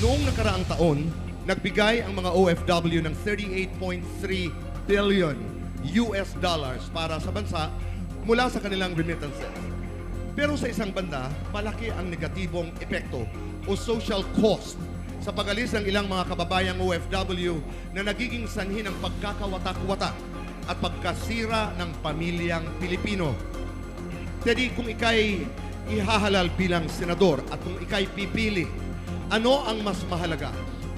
Noong nakaraang taon, nagbigay ang mga OFW ng 38.3 billion US dollars para sa bansa mula sa kanilang remittances. Pero sa isang banda, malaki ang negatibong epekto o social cost sa pagalis ng ilang mga kababayang OFW na nagiging sanhi ng pagkakawatak-watak at pagkasira ng pamilyang Pilipino. Teddy, kung ikay ihahalal bilang senador at kung ikay pipili, ano ang mas mahalaga?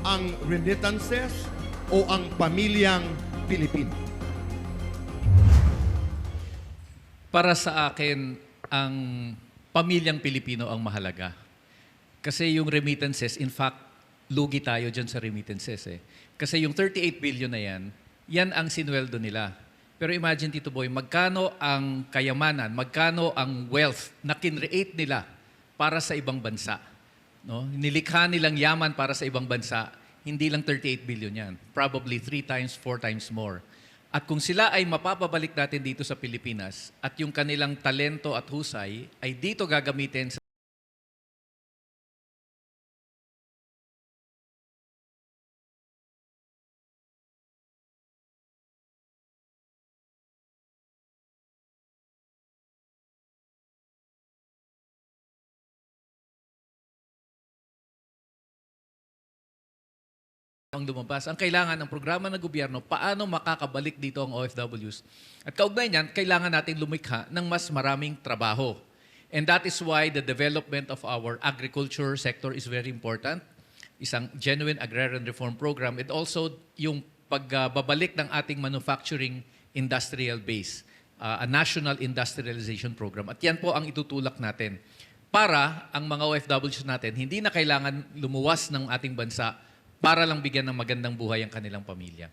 Ang remittances o ang pamilyang Pilipino? Para sa akin, ang pamilyang Pilipino ang mahalaga. Kasi yung remittances, in fact, lugi tayo dyan sa remittances eh. Kasi yung 38 billion na yan, yan ang sinweldo nila. Pero imagine, Tito Boy, magkano ang kayamanan, magkano ang wealth na kinreate nila para sa ibang bansa. No? Nilikha nilang yaman para sa ibang bansa, hindi lang 38 billion yan. Probably three times, four times more. At kung sila ay mapapabalik natin dito sa Pilipinas at yung kanilang talento at husay ay dito gagamitin sa ang lumabas. Ang kailangan ng programa ng gobyerno, paano makakabalik dito ang OFWs. At kaugnay niyan, kailangan natin lumikha ng mas maraming trabaho. And that is why the development of our agriculture sector is very important. Isang genuine agrarian reform program. And also yung pagbabalik ng ating manufacturing industrial base. uh, a national industrialization program. At yan po ang itutulak natin para ang mga OFWs natin hindi na kailangan lumuwas ng ating bansa para lang bigyan ng magandang buhay ang kanilang pamilya.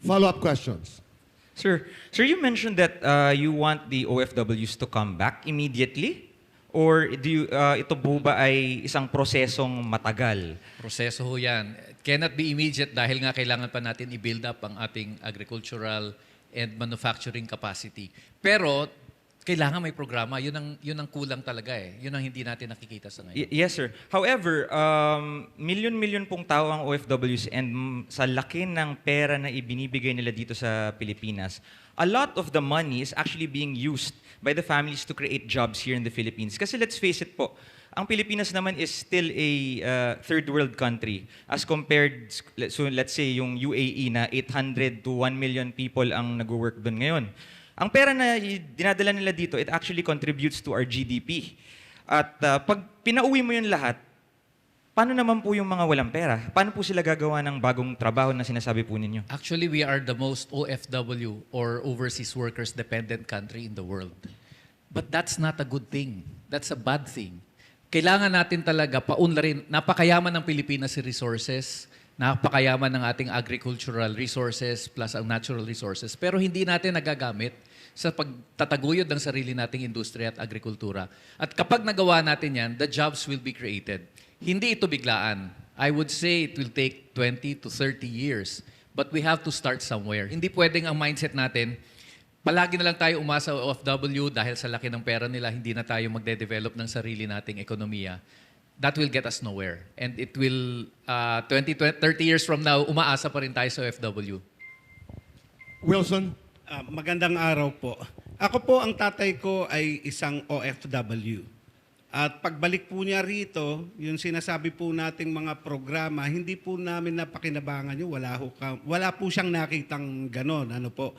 Follow-up questions. Sir, sir, you mentioned that uh, you want the OFWs to come back immediately? Or do you, uh, ito po ba ay isang prosesong matagal? Proseso ho yan. It cannot be immediate dahil nga kailangan pa natin i-build up ang ating agricultural and manufacturing capacity. Pero kailangan may programa. Yun ang, yun ang kulang talaga eh. Yun ang hindi natin nakikita sa ngayon. Y- yes, sir. However, um, milyon-milyon pong tao ang OFWs and sa laki ng pera na ibinibigay nila dito sa Pilipinas, a lot of the money is actually being used by the families to create jobs here in the Philippines. Kasi let's face it po, ang Pilipinas naman is still a uh, third world country as compared, so let's say yung UAE na 800 to 1 million people ang nag-work doon ngayon. Ang pera na dinadala nila dito, it actually contributes to our GDP. At uh, pag pinauwi mo yun lahat, paano naman po yung mga walang pera? Paano po sila gagawa ng bagong trabaho na sinasabi po ninyo? Actually, we are the most OFW or overseas workers dependent country in the world. But that's not a good thing. That's a bad thing. Kailangan natin talaga paunlarin. Napakayaman ng Pilipinas sa resources, napakayaman ng ating agricultural resources plus ang natural resources. Pero hindi natin nagagamit sa pagtataguyod ng sarili nating industriya at agrikultura. At kapag nagawa natin yan, the jobs will be created. Hindi ito biglaan. I would say it will take 20 to 30 years. But we have to start somewhere. Hindi pwedeng ang mindset natin, palagi na lang tayo umasa sa OFW dahil sa laki ng pera nila, hindi na tayo magde-develop ng sarili nating ekonomiya. That will get us nowhere. And it will, uh, 20, 20, 30 years from now, umaasa pa rin tayo sa OFW. Wilson? Ah, magandang araw po. Ako po, ang tatay ko ay isang OFW. At pagbalik po niya rito, yung sinasabi po nating mga programa, hindi po namin napakinabangan yun. Wala, ho ka, wala po siyang nakitang ganon. Ano po.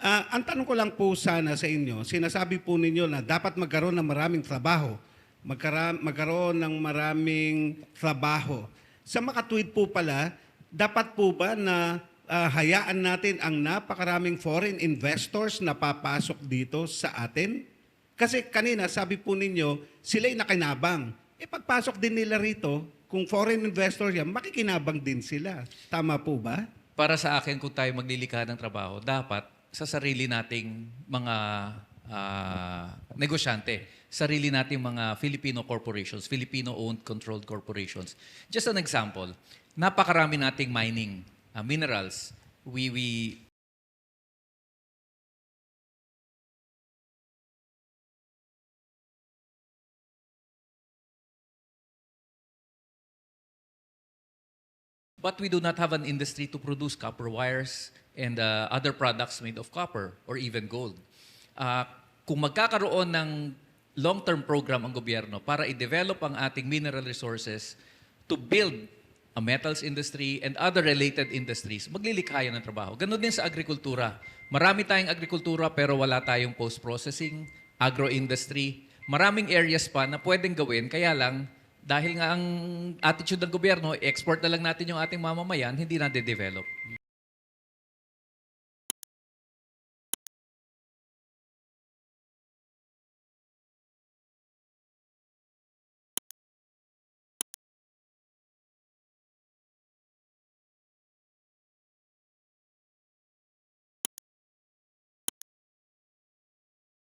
Ah, ang tanong ko lang po sana sa inyo, sinasabi po ninyo na dapat magkaroon ng maraming trabaho. Magkara- magkaroon ng maraming trabaho. Sa makatwid po pala, dapat po ba na ah, hayaan natin ang napakaraming foreign investors na papasok dito sa atin? Kasi kanina, sabi po ninyo, sila'y nakinabang. E pagpasok din nila rito, kung foreign investors yan, makikinabang din sila. Tama po ba? Para sa akin, kung tayo maglilikha ng trabaho, dapat sa sarili nating mga ah, negosyante, sarili nating mga Filipino corporations, Filipino-owned, controlled corporations. Just an example, napakarami nating mining ah, minerals. We, we but we do not have an industry to produce copper wires and uh, other products made of copper or even gold. Uh, kung magkakaroon ng long-term program ang gobyerno para i-develop ang ating mineral resources to build a metals industry and other related industries, maglilikha yan ng trabaho. Ganon din sa agrikultura. Marami tayong agrikultura pero wala tayong post-processing, agro-industry. Maraming areas pa na pwedeng gawin, kaya lang dahil nga ang attitude ng gobyerno, export na lang natin yung ating mamamayan, hindi na de-develop.